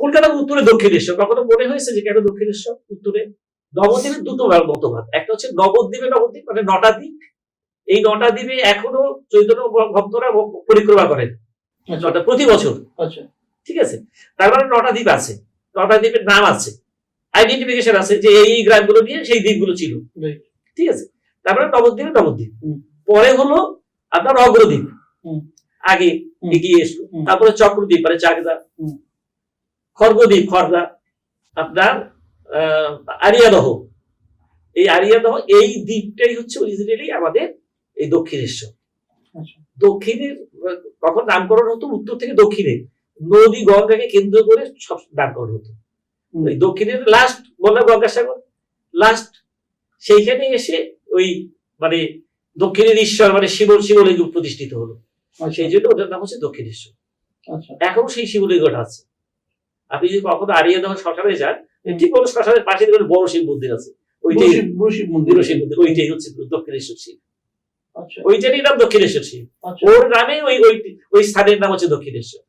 কলকাতার উত্তরে দক্ষিণেশ্বর কখনো মনে হয়েছে যে কেন দক্ষিণেশ্বর? উত্তরে নবদ্বীপের দুটো ভাগ মতবাদ। একটা হচ্ছে নবদ্বীপে নবদ্বীপ মানে নটা দ্বীপ। এই নটা দ্বীপে এখনও চৈতন্য ভক্তরা পরিক্রমা করেন। আচ্ছা। প্রতি বছর। আচ্ছা। ঠিক আছে? তার মানে নটা দ্বীপ আছে। নটা দ্বীপের নাম আছে। আইডেন্টিফিকেশন আছে যে এই গ্রামগুলো নিয়ে সেই দ্বীপগুলো ছিল। ঠিক আছে? তারপরে নবদ্বীপে নবদ্বীপ। পরে হলো আপনার অগ্রদ্বীপ। আগে এগিয়ে এসলো। তারপরে চক্রদ্বীপ মানে চাকদা। খর্গদ্বীপ খর্গা আপনার আহ, আরিয়াদহ। এই আরিয়াদহ এই দ্বীপটাই হচ্ছে অরিজিনালি আমাদের এই দক্ষিণেশ্বর। আচ্ছা। দক্ষিণের তখন নামকরণ হতো? উত্তর থেকে দক্ষিণে। নদী গঙ্গাকে কেন্দ্র করে সব নামকরণ হতো। দক্ষিণের লাস্ট বললাম গঙ্গাসাগর। লাস্ট সেইখানে এসে ওই মানে দক্ষিণের ঈশ্বর মানে শিব শিবলিঙ্গ প্রতিষ্ঠিত হলো। আচ্ছা। সেই জন্য ওটার নাম হচ্ছে দক্ষিণেশ্বর। আচ্ছা। এখনও সেই শিবলিঙ্গটা আছে। আপনি যদি কখনো আরিয়া দহ শ্মশানে যান। ঠিক কোনো শ্মশানের পাশে দেখবেন বড় শিব মন্দির আছে। ওইটাই শিব- মন্দির। শিব মন্দির ওইটাই হচ্ছে দক্ষিণেশ্বর শিব। আচ্ছা। ওইটারই নাম দক্ষিণেশ্বর শিব। আচ্ছা। ওর নামে ওই ওই ওই স্থানের নাম হচ্ছে দক্ষিণেশ্বর।